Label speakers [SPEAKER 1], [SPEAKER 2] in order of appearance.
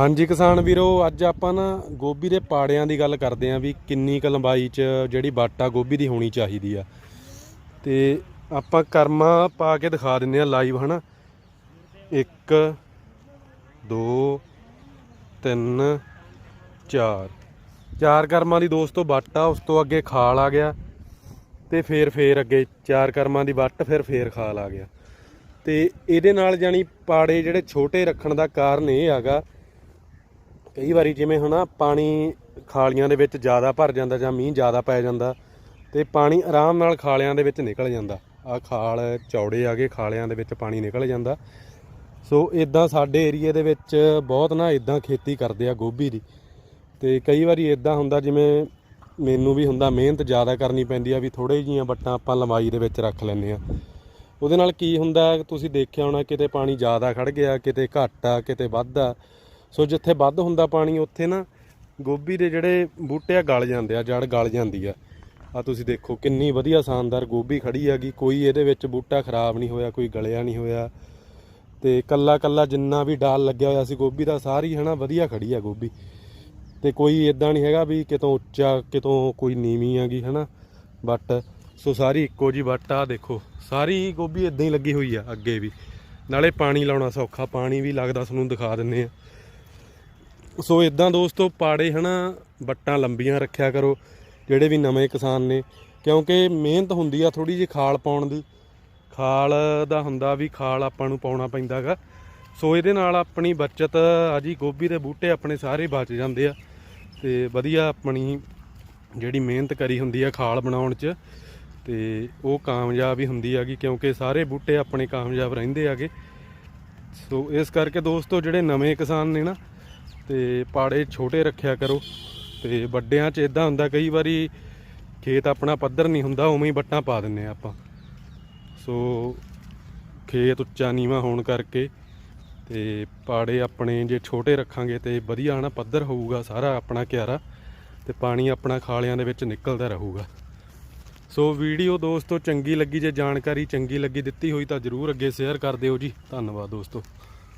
[SPEAKER 1] ਹਾਂਜੀ ਕਿਸਾਨ ਵੀਰੋ, ਅੱਜ ਆਪਾਂ ਨਾ ਗੋਭੀ ਦੇ ਪਾੜਿਆਂ ਦੀ ਗੱਲ ਕਰਦੇ ਆਂ ਵੀ ਕਿੰਨੀ ਕੁ ਲੰਬਾਈ 'ਚ ਜਿਹੜੀ ਵੱਟ ਆ ਗੋਭੀ ਦੀ ਹੋਣੀ ਚਾਹੀਦੀ ਆ। ਤੇ ਆਪਾਂ ਕਰਮਾ ਪਾ ਕੇ ਦਿਖਾ ਦਿੰਨੇ ਆ ਲਾਈਵ ਹਨਾ? 1 2 3 4 ਚਾਰ ਕਰਮਾਂ ਦੀ ਦੋਸਤੋ ਵੱਟ ਆ, ਉਸ ਤੋਂ ਅੱਗੇ ਖਾਲ ਆ ਗਿਆ। ਤੇ ਫੇਰ ਫੇਰ ਅੱਗੇ ਚਾਰ ਕਰਮਾਂ ਦੀ ਵੱਟ, ਫਿਰ, ਫੇਰ ਖਾਲ ਆ ਗਿਆ। ਤੇ ਇਹਦੇ ਨਾਲ ਜਾਨੀ ਪਾੜੇ ਜਿਹੜੇ ਛੋਟੇ ਰੱਖਣ ਦਾ ਕਾਰਨ ਇਹ ਹੈਗਾ ਕਈ ਵਾਰੀ ਜਿਵੇਂ ਹਨਾ ਪਾਣੀ ਖਾਲੀਆਂ ਦੇ ਵਿੱਚ ਜ਼ਿਆਦਾ ਭਰ ਜਾਂਦਾ ਜਾਂ ਮੀਂਹ ਜ਼ਿਆਦਾ ਪੈ ਜਾਂਦਾ ਤੇ ਪਾਣੀ ਆਰਾਮ ਨਾਲ ਖਾਲਿਆਂ ਦੇ ਵਿੱਚ ਨਿਕਲ ਜਾਂਦਾ। ਆ ਖਾਲ, ਚੌੜੇ ਆਗੇ ਖਾਲਿਆਂ ਦੇ ਵਿੱਚ ਪਾਣੀ ਨਿਕਲ ਜਾਂਦਾ। ਸੋ ਇਦਾਂ ਸਾਡੇ ਏਰੀਏ ਦੇ ਵਿੱਚ ਬਹੁਤ ਨਾ ਇਦਾਂ ਖੇਤੀ ਕਰਦੇ ਆ ਗੋਭੀ ਦੀ। ਤੇ ਕਈ ਵਾਰੀ ਇਦਾਂ ਹੁੰਦਾ ਜਿਵੇਂ ਮੈਨੂੰ ਵੀ ਹੁੰਦਾ ਮਿਹਨਤ ਜ਼ਿਆਦਾ ਕਰਨੀ ਪੈਂਦੀ ਆ ਵੀ ਥੋੜੇ ਜੀਆਂ ਵੱਟਾਂ ਆਪਾਂ ਲੰਬਾਈ ਦੇ ਵਿੱਚ ਰੱਖ ਲੈਂਦੇ ਆ। ਉਹਦੇ ਨਾਲ ਕੀ ਹੁੰਦਾ, ਤੁਸੀਂ ਦੇਖਿਆ ਹੋਣਾ ਕਿਤੇ ਪਾਣੀ ਜ਼ਿਆਦਾ ਖੜ ਗਿਆ, ਕਿਤੇ ਘੱਟ ਆ, ਕਿਤੇ ਵੱਧ ਆ। ਸੋ ਜਿੱਥੇ ਵੱਧ ਹੁੰਦਾ ਪਾਣੀ, ਉੱਥੇ ਨਾ ਗੋਭੀ ਦੇ ਜਿਹੜੇ ਬੂਟੇ ਆ, ਗਲ ਜਾਂਦੇ ਆ ਜੜ ਗਲ ਜਾਂਦੀ ਆ। ਆ ਤੁਸੀਂ ਦੇਖੋ, ਕਿੰਨੀ ਵਧੀਆ ਸ਼ਾਨਦਾਰ ਗੋਭੀ ਖੜੀ ਹੈਗੀ। ਕੋਈ ਇਹਦੇ ਵਿੱਚ ਬੂਟਾ ਖਰਾਬ ਨਹੀਂ ਹੋਇਆ, ਕੋਈ ਗਲਿਆ ਨਹੀਂ ਹੋਇਆ। ਤੇ ਕੱਲਾ ਕੱਲਾ ਜਿੰਨਾ ਵੀ ਡਾਲ ਲੱਗਿਆ ਹੋਇਆ ਸੀ ਗੋਭੀ ਦਾ, ਸਾਰੀ ਹਨਾ ਵਧੀਆ ਖੜੀ ਆ ਗੋਭੀ। ਤੇ ਕੋਈ ਇਦਾਂ ਨਹੀਂ ਹੈਗਾ ਵੀ ਕਿਤੋਂ ਉੱਚਾ, ਕਿਤੋਂ ਕੋਈ ਨੀਵੀਂ ਹੈਗੀ ਹਨਾ ਬਟ ਸੋ ਸਾਰੀ ਇੱਕੋ ਜੀ ਵੱਟ ਆ, ਦੇਖੋ। ਸਾਰੀ ਗੋਭੀ ਇਦਾਂ ਹੀ ਲੱਗੀ ਹੋਈ ਆ, ਅੱਗੇ ਵੀ। ਨਾਲੇ ਪਾਣੀ ਲਾਉਣਾ ਸੌਖਾ, ਪਾਣੀ ਵੀ ਲੱਗਦਾ, ਤੁਹਾਨੂੰ ਦਿਖਾ ਦਿੰਨੇ ਆ। ਸੋ ਇਦਾਂ ਦੋਸਤੋ ਪਾੜੇ ਹਨਾ ਵੱਟਾਂ ਲੰਬੀਆਂ ਰੱਖਿਆ ਕਰੋ, ਜਿਹੜੇ ਵੀ ਨਵੇਂ ਕਿਸਾਨ ਨੇ, ਕਿਉਂਕਿ ਮਿਹਨਤ ਹੁੰਦੀ ਆ ਥੋੜੀ ਜਿਹੀ ਖਾਲ ਪਾਉਣ ਦੀ। ਖਾਲ ਦਾ ਹੁੰਦਾ ਵੀ ਖਾਲ ਆਪਾਂ ਨੂੰ ਪਾਉਣਾ ਪੈਂਦਾਗਾ ਸੋ ਇਹਦੇ ਨਾਲ ਆਪਣੀ ਬਚਤ ਆ ਜੀ, ਗੋਭੀ ਦੇ ਬੂਟੇ ਆਪਣੇ ਸਾਰੇ ਬਚ ਜਾਂਦੇ ਆ। ਤੇ ਵਧੀਆ ਆਪਣੀ ਜਿਹੜੀ ਮਿਹਨਤ ਕਰੀ ਹੁੰਦੀ ਆ ਖਾਲ ਬਣਾਉਣ 'ਚ, ਤੇ ਉਹ ਕਾਮਯਾਬ ਹੀ ਹੁੰਦੀ ਹੈਗੀ ਕਿਉਂਕਿ ਸਾਰੇ ਬੂਟੇ ਆਪਣੇ ਕਾਮਯਾਬ ਰਹਿੰਦੇ ਹੈਗੇ ਸੋ ਇਸ ਕਰਕੇ ਦੋਸਤੋ ਜਿਹੜੇ ਨਵੇਂ ਕਿਸਾਨ ਨੇ ਨਾ ਤੇ ਪਾੜੇ ਛੋਟੇ ਰੱਖਿਆ ਕਰੋ। ਤੇ ਵੱਡਿਆਂ 'ਚ ਇਦਾਂ ਹੁੰਦਾ, ਕਈ ਵਾਰੀ ਖੇਤ ਆਪਣਾ ਪੱਧਰ ਨਹੀਂ ਹੁੰਦਾ, ਉਵੇਂ ਹੀ ਵੱਟਾਂ ਪਾ ਦਿੰਨੇ ਆ ਆਪਾਂ। ਸੋ ਖੇਤ ਉੱਚਾ ਨੀਵਾਂ ਹੋਣ ਕਰਕੇ ਤੇ ਪਾੜੇ ਆਪਣੇ ਜੇ ਛੋਟੇ ਰੱਖਾਂਗੇ ਤੇ ਵਧੀਆ ਨਾ ਪੱਧਰ ਹੋਊਗਾ ਸਾਰਾ ਆਪਣਾ ਕਿਆਰਾ ਤੇ ਪਾਣੀ ਆਪਣਾ ਖਾਲਿਆਂ ਦੇ ਵਿੱਚ ਨਿਕਲਦਾ ਰਹੂਗਾ। ਸੋ ਵੀਡੀਓ ਦੋਸਤੋ, ਚੰਗੀ ਲੱਗੀ, ਜੇ ਜਾਣਕਾਰੀ ਚੰਗੀ ਲੱਗੀ, ਦਿੱਤੀ ਹੋਈ ਤਾਂ ਜਰੂਰ ਅੱਗੇ ਸ਼ੇਅਰ ਕਰ ਦਿਓ ਜੀ। ਧੰਨਵਾਦ ਦੋਸਤੋ।